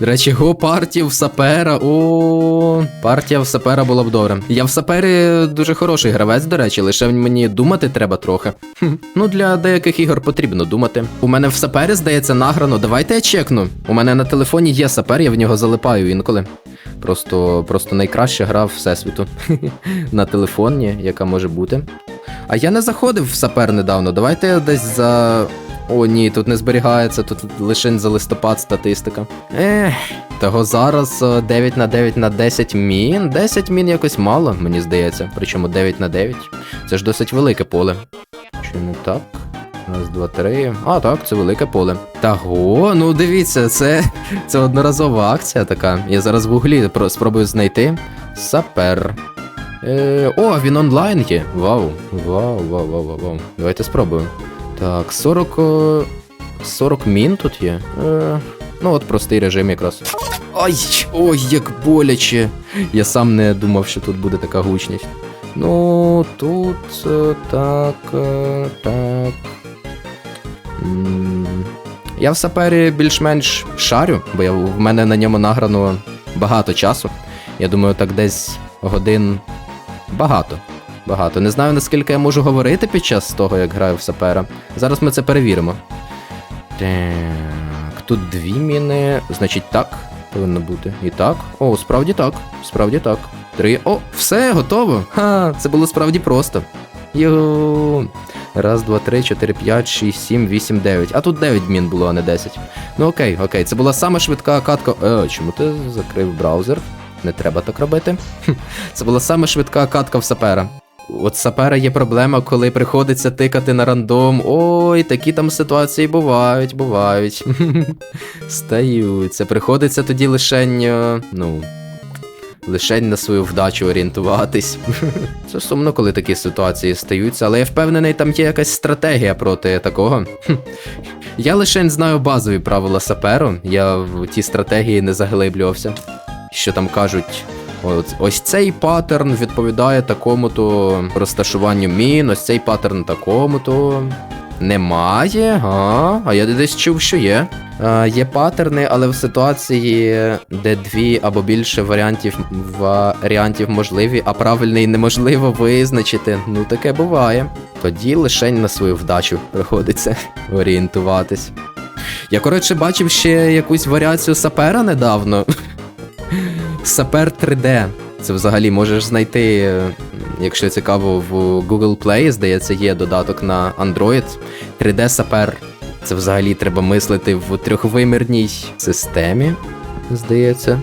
До речі, го партія в сапера. О, партія в сапера була б добре. Я в сапері дуже хороший гравець, до речі, лише мені думати треба трохи. Хм. Ну, для деяких ігор потрібно думати. У мене в сапері, здається, награно. Давайте я чекну. У мене на телефоні є сапер, я в нього залипаю інколи. Просто, просто найкраща гра всесвіту на телефоні, яка може бути. А я не заходив в сапер недавно. Давайте я десь за. О, ні, тут не зберігається, тут лише за листопад статистика. Ех, того зараз е, 9 на 9 на 10 мін. 10 мін якось мало, мені здається. Причому 9 на 9. Це ж досить велике поле. Чи не так? Раз, два, три. А, так, це велике поле. Таго, ну дивіться, це, це одноразова акція така. Я зараз в гуглі про- спробую знайти. Сапер. Е, о, він онлайн є. Вау. Вау, вау, вау, вау, вау. Давайте спробуємо. Так, 40. е, 40 мін тут є. Е, ну, от простий режим якраз. Ай, ой, як боляче. Я сам не думав, що тут буде така гучність. Ну, тут е, так. е, так. Я в сапері більш-менш шарю, бо я, в мене на ньому награно багато часу. Я думаю, так десь годин багато. Багато. Не знаю, наскільки я можу говорити під час того, як граю в сапера. Зараз ми це перевіримо. Так, тут дві міни. Значить, так повинно бути. І так. О, справді так. Справді так. Три. О, все, готово. Ха, це було справді просто. Йо. Раз, два, три, чотири, п'ять, шість, сім, вісім, дев'ять. А тут дев'ять мін було, а не десять. Ну окей, окей. Це була сама швидка катка. Е, чому ти закрив браузер? Не треба так робити. Це була сама швидка катка в сапера. От сапера є проблема, коли приходиться тикати на рандом. Ой, такі там ситуації бувають, бувають. Стаються. Приходиться тоді лишень, е, ну. Лишень на свою вдачу орієнтуватись. Це сумно, коли такі ситуації стаються, але я впевнений, там є якась стратегія проти такого. Я лишень знаю базові правила саперу, я в ті стратегії не заглиблювався. Що там кажуть, ось, цей паттерн відповідає такому-то розташуванню мін, ось цей паттерн такому-то. Немає, а, а я десь чув, що є. А, є паттерни, але в ситуації, де дві або більше варіантів варіантів можливі, а правильний неможливо визначити. Ну таке буває. Тоді лишень на свою вдачу приходиться орієнтуватись. Я, коротше, бачив ще якусь варіацію сапера недавно. Сапер 3D. Це взагалі можеш знайти, е, якщо цікаво, в Google Play, здається, є додаток на Android. 3D Сапер. Це взагалі треба мислити в трьохвимірній системі, здається.